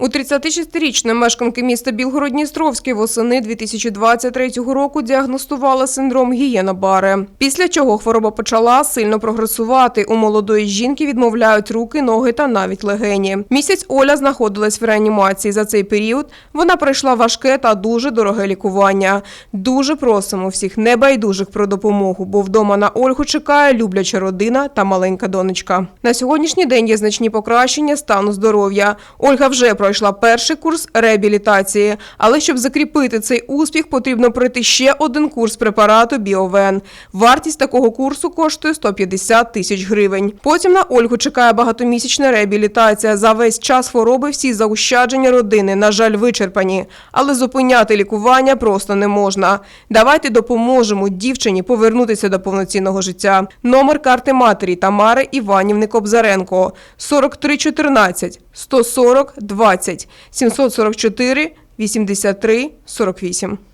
У 36-річної мешканки міста Білгород-Дністровський восени 2023 року діагностували синдром Гієна-Баре. Після чого хвороба почала сильно прогресувати. У молодої жінки відмовляють руки, ноги та навіть легені. Місяць Оля знаходилась в реанімації. За цей період вона пройшла важке та дуже дороге лікування. Дуже просимо всіх небайдужих про допомогу, бо вдома на Ольгу чекає любляча родина та маленька донечка. На сьогоднішній день є значні покращення стану здоров'я. Ольга вже пройшла перший курс реабілітації, але щоб закріпити цей успіх, потрібно пройти ще один курс препарату Біовен. Вартість такого курсу коштує 150 тисяч гривень. Потім на Ольгу чекає багатомісячна реабілітація. За весь час хвороби всі заощадження родини, на жаль, вичерпані. Але зупиняти лікування просто не можна. Давайте допоможемо дівчині повернутися до повноцінного життя. Номер карти матері Тамари Іванівни Кобзаренко 4314 140 20 744 83 48.